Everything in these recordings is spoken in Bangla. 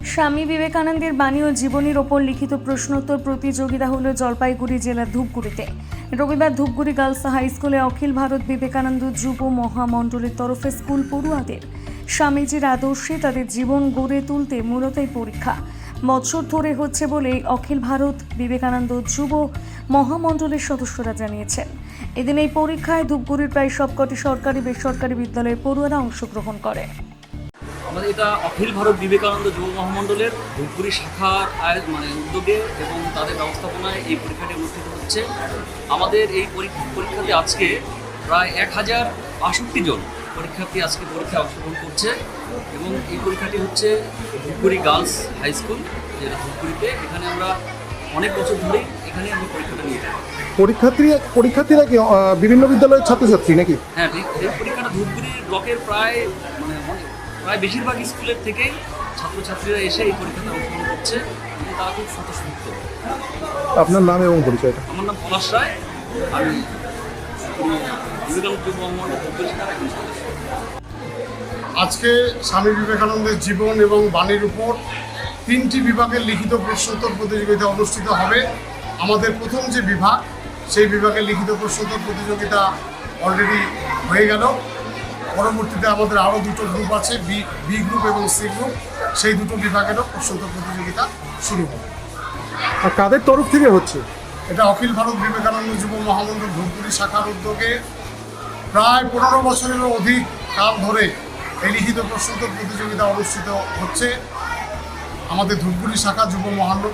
স্বামী বিবেকানন্দের বাণী ও জীবনীর ওপর লিখিত প্রশ্নোত্তর প্রতিযোগিতা হলো জলপাইগুড়ি জেলার ধূপগুড়িতে। রবিবার ধূপগুড়ি গার্লস হাই স্কুলে অখিল ভারত বিবেকানন্দ যুব মহামণ্ডলের তরফে স্কুল পড়ুয়াদের স্বামীজির আদর্শে তাদের জীবন গড়ে তুলতে মূলত পরীক্ষা। বছর ধরে হচ্ছে বলে অখিল ভারত বিবেকানন্দ যুব মহামণ্ডলের সদস্যরা জানিয়েছেন। এদিন এই পরীক্ষায় ধূপগুড়ির প্রায় সবকটি সরকারি, বেসরকারি বিদ্যালয়ের পড়ুয়ারা অংশগ্রহণ করে। আমাদের এটা অখিল ভারত বিবেকানন্দ যুব মহামণ্ডলের ধূপগুড়ি শাখার আয়- মানে উদ্যোগে এবং তাদের ব্যবস্থাপনায় এই পরীক্ষাটি অনুষ্ঠিত হচ্ছে। আমাদের এই পরীক্ষা পরীক্ষাতে আজকে প্রায় এক হাজার বাষট্টি জন পরীক্ষার্থী আজকে পরীক্ষায় অংশগ্রহণ করছে এবং এই পরীক্ষাটি হচ্ছে ধূপগুড়ি গার্লস হাই স্কুল যেটা ধূপগুড়িতে। এখানে আমরা অনেক বছর ধরেই এখানে আমরা পরীক্ষাটা নিয়ে থাকি। পরীক্ষার্থীরা পরীক্ষার্থীরা কি বিভিন্ন বিদ্যালয়ের ছাত্রছাত্রী নাকি? হ্যাঁ এই- পরীক্ষাটা ধূপগুড়ি ব্লকের প্রায় মানে অনেক- প্রায় বেশিরভাগ স্কুলের থেকেই ছাত্রছাত্রীরা এসে এই পরীক্ষাতে অংশগ্রহণ করছে এবং তারা খুব স্বতঃস্ফূর্ত। আপনার নাম এবং পরিচয়টা? আমার নাম পলাশ রায়। আমি বিবেকানন্দ যুব মহামণ্ডল ধূপগুড়ি একজন সদস্য আজকে স্বামী বিবেকানন্দের জীবন এবং বাণীর উপর তিনটি বিভাগের লিখিত প্রশ্নোত্তর প্রতিযোগিতা অনুষ্ঠিত হবে। আমাদের প্রথম যে বিভাগ সেই বিভাগের লিখিত প্রশ্নোত্তর প্রতিযোগিতা অলরেডি হয়ে গেল। পরবর্তীতে আমাদের আরও দুটো গ্রুপ আছে বি বি গ্রুপ এবং সি গ্রুপ সেই দুটো বিভাগেরও প্রশ্নোত্তর প্রতিযোগিতা শুরু হবে। আর কাদের তরফ থেকে হচ্ছে? এটা অখিল ভারত বিবেকানন্দ যুব মহামণ্ডল ধূপগুড়ি শাখার উদ্যোগে। প্রায় পনেরো বছরেরও অধিক কাল ধরে এই লিখিত প্রশ্নোত্তর প্রতিযোগিতা অনুষ্ঠিত হচ্ছে। আমাদের ধূপগুড়ি শাখা যুব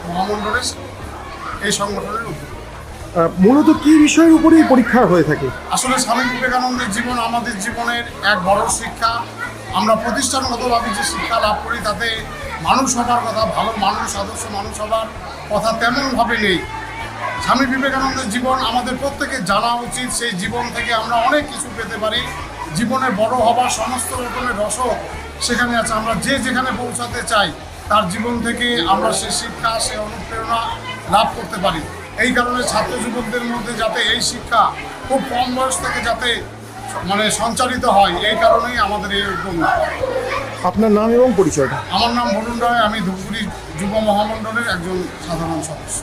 মহামণ্ডলের এই সংগঠনের উদ্যোগে। মূলত কি বিষয়ের উপরেই পরীক্ষা হয়ে থাকে? আসলে স্বামী বিবেকানন্দের জীবন আমাদের জীবনের এক বড় শিক্ষা। আমরা প্রতিষ্ঠানগতভাবে যে শিক্ষা লাভ করি, তাতে মানুষ হবার কথা, ভালো মানুষ, আদর্শ মানুষ হবার কথা তেমনভাবে নেই। স্বামী বিবেকানন্দের জীবন আমাদের প্রত্যেকের জানা উচিত। সেই জীবন থেকে আমরা অনেক কিছু পেতে পারি। জীবনে বড় হবার সমস্ত রকমের রসদ সেখানে আছে। আমরা যে যেখানে পৌঁছাতে চাই, তার জীবন থেকে আমরা সে শিক্ষা, সে অনুপ্রেরণা লাভ করতে পারি। এই কারণে ছাত্র যুবকদের মধ্যে যাতে এই শিক্ষা খুব কম বয়স থেকে যাতে মানে সঞ্চালিত হয় এই কারণেই আমাদের এই উদ্যোগ। আপনার নাম এবং পরিচয়টা আমার নাম বরুণ রায় আমি ধুপুরি যুব মহামণ্ডলের একজন সাধারণ সদস্য